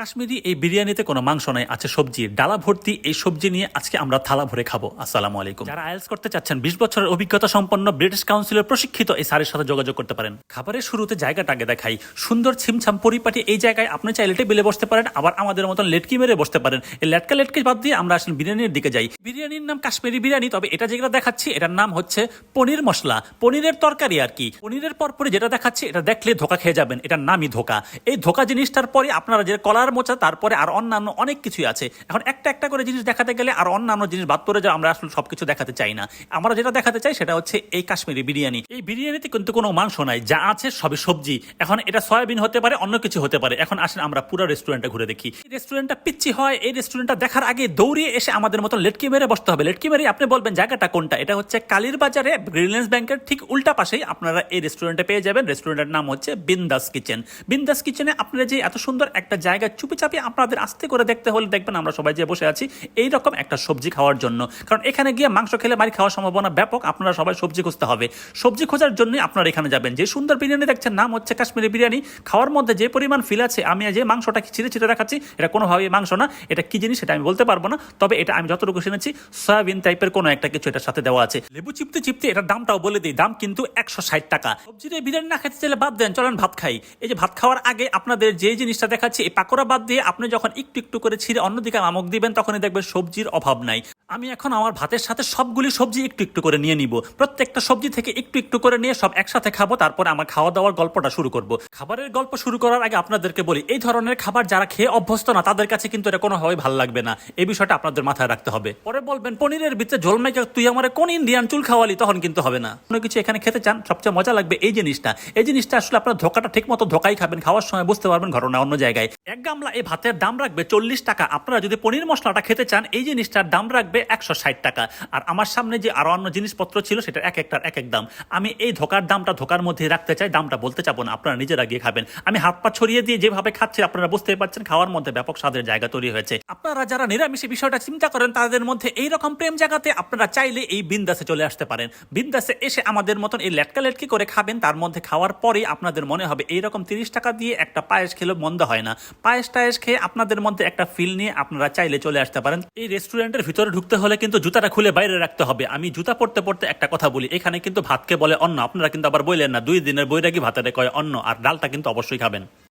কাশ্মীরি এই বিরিয়ানিতে কোনো মাংস নাই, আছে সবজি। ডালা ভর্তি এই সবজি নিয়ে আজকে আমরা থালা ভরে খাব। আসসালামু আলাইকুম। যারা আয়েলস করতে চাচ্ছেন, বিশ বছরের অভিজ্ঞতা সম্পন্ন ব্রিটিশ কাউন্সিলের প্রশিক্ষিত এই স্যারের সাথে যোগাযোগ করতে পারেন। খাবারের শুরুতে জায়গাটা আগে দেখাই। সুন্দর ছিমছাম পরিপাটি এই জায়গায় আপনি চাইলে টেবিলে বসতে পারেন, আবার আমাদের মতন লেটকি মেরে বসতে পারেন। এই লেটকা লেটকে বাদ দিয়ে আমরা আসলে বিরিয়ানির দিকে যাই। বিরিয়ানির নাম কাশ্মীরি বিরিয়ানি, তবে এটা যেটা দেখাচ্ছি, এটার নাম হচ্ছে পনির মশলা। পনিরের তরকারি আর কি। পনিরের পরপরে যেটা দেখাচ্ছি, এটা দেখলে ধোকা খেয়ে যাবেন, এটার নামই ধোকা। এই ধোকা জিনিসটার পরে আপনারা যে কলার মোচা, তারপরে আর অন্যান্য অনেক কিছুই আছে। এখন একটা একটা করে জিনিস দেখাতে গেলে আর অন্যান্য জিনিস বাদ পড়ে যায় আমরা আসলে সবকিছু দেখাতে চাই না। আমরা যেটা দেখাতে চাই সেটা হচ্ছে এই কাশ্মীরি বিরিয়ানি। এই বিরিয়ানিতে কিন্তু কোনো মাংস নাই, যা আছে সবই সবজি। এখন এটা সয়াবিন হতে পারে, অন্য কিছু হতে পারে। এখন আসেন আমরা পুরো রেস্টুরেন্টটা ঘুরে দেখি। রেস্টুরেন্টটা পিচ্ছি হয়, এই রেস্টুরেন্টটা দেখার আগে দৌড়িয়ে এসে আমাদের মতো লেটকি মেরে বসতে হবে। লেটকি মেরে আপনি বলবেন, জায়গাটা কোনটা? এটা হচ্ছে কালীর বাজারে রিলায়েন্স ব্যাংকের ঠিক উল্টা পাশেই আপনারা এই রেস্টুরেন্টে পেয়ে যাবেন। রেস্টুরেন্টের নাম হচ্ছে বিন্দাস কিচেন। বিন্দাস কিচেনে আপনারা যে এত সুন্দর একটা জায়গা চুপি চাপি আপনাদের আস্তে করে দেখতে হলে দেখবেন আমরা সবাই যে বসে আছি এই রকম একটা সবজি খাওয়ার জন্য। কারণ এখানে গিয়ে মাংস খেলে মারি খাওয়ার সম্ভাবনা ব্যাপক, আপনারা সবাই সবজি খুঁজতে হবে। সবজি খোঁজার জন্যই আপনারা এখানে যাবেন। যে সুন্দর বিরিয়ানি দেখছেন, নাম হচ্ছে কাশ্মীরি বিরিয়ানি। খাওয়ার মধ্যে যে পরিমাণ ফিল আছে, আমি যে মাংসটা ছিঁড়ে ছিঁড়ে দেখাচ্ছি, এটা কোনোভাবেই মাংস না। এটা কি জিনিস সেটা আমি বলতে পারব না। তবে এটা আমি যতটুকু শুনেছি, সয়াবিন টাইপের কোনো একটা কিছু এটার সাথে দেওয়া আছে। লেবু চিপতে চিপতে এটার দামটাও বলে দিই, দাম কিন্তু একশো ষাট টাকা। সবজির বিরিয়ানি না খেতে চাইলে বাদ দেন, চলেন ভাত খাই। এই যে ভাত খাওয়ার আগে আপনাদের যে জিনিসটা দেখাচ্ছি, এই পাকোড়া বাদ দিয়ে আপনি যখন একটু একটু করে ছিঁড়ে অন্যদিকে আমক দিবেন, তখনই দেখবেন সবজির অভাব নাই। আমি এখন আমার ভাতের সাথে সবগুলি সবজি একটু একটু করে নিয়ে নিব। প্রত্যেকটা সবজি থেকে একটু একটু করে নিয়ে সব একসাথে খাব, তারপরে আমার খাওয়া দাওয়ার গল্পটা শুরু করব। খাবারের গল্প শুরু করার আগে আপনাদেরকে বলি, এই ধরনের খাবার যারা খেয়ে অভ্যস্ত না, তাদের কাছে কিন্তু এটা কোনোভাবে ভালো লাগবে না। এই বিষয়টা আপনাদের মাথায় রাখতে হবে। পরে বলবেন, পনিরের ভিতরে ঝোল মেখে তুই আমার কোন ইন্ডিয়ান চুল খাওয়ালি? তখন কিন্তু হবে না। কোনো কিছু এখানে খেতে চান, সবচেয়ে মজা লাগবে এই জিনিসটা। এই জিনিসটা আসলে আপনার ধোকাটা ঠিক মতো ধোকাই খাবেন, খাওয়ার সময় বুঝতে পারবেন ঘটনা অন্য জায়গায়। এক গামলা এই ভাতের দাম রাখবে চল্লিশ টাকা। আপনারা যদি পনির মশলাটা খেতে চান, এই জিনিসটার দাম রাখবে একশো ষাট টাকা। আর আমার সামনে যে আরও অন্য জিনিসপত্র ছিল সেটা এক একটার এক এক দাম। আমি এই ধোকার দামটা ধোকার মধ্যে রাখতে চাই, দামটা বলতে চাবো না, আপনারা নিজেরা গিয়ে খাবেন। আমি হাত পা ছড়িয়ে দিয়ে যেভাবে খাচ্ছি, আপনারা বুঝতেই পারছেন, খাওয়ার মধ্যে ব্যাপক স্বাদের জায়গা তৈরি হয়েছে। আপনারা যারা নিরামিষে বিষয়টা চিন্তা করেন, তাদের মধ্যে এই রকম প্রেম জায়গাতে আপনারা চাইলে এই বিন্দাসে চলে আসতে পারেন। বিন্দাসে এসে আমাদের মতন এই লেটকা লেটকি করে খাবেন, তার মধ্যে খাওয়ার পরেই আপনাদের মনে হবে এইরকম তিরিশ টাকা দিয়ে একটা পায়েস খেলে মন্দ হয় না। পায়েস টায়েস খেয়ে আপনাদের মধ্যে একটা ফিল নিয়ে আপনারা চাইলে চলে আসতে পারেন। এই রেস্টুরেন্টের ভিতরে ঢুকতে হলে কিন্তু জুতাটা খুলে বাইরে রাখতে হবে। আমি জুতা পড়তে পড়তে একটা কথা বলি। এখানে কিন্তু ভাতকে বলে অন্ন। আপনারা কিন্তু আবার বললেন না, দুই দিনের বৈরাগী ভাতের কয় অন্ন? আর ডালটা কিন্তু অবশ্যই খাবেন।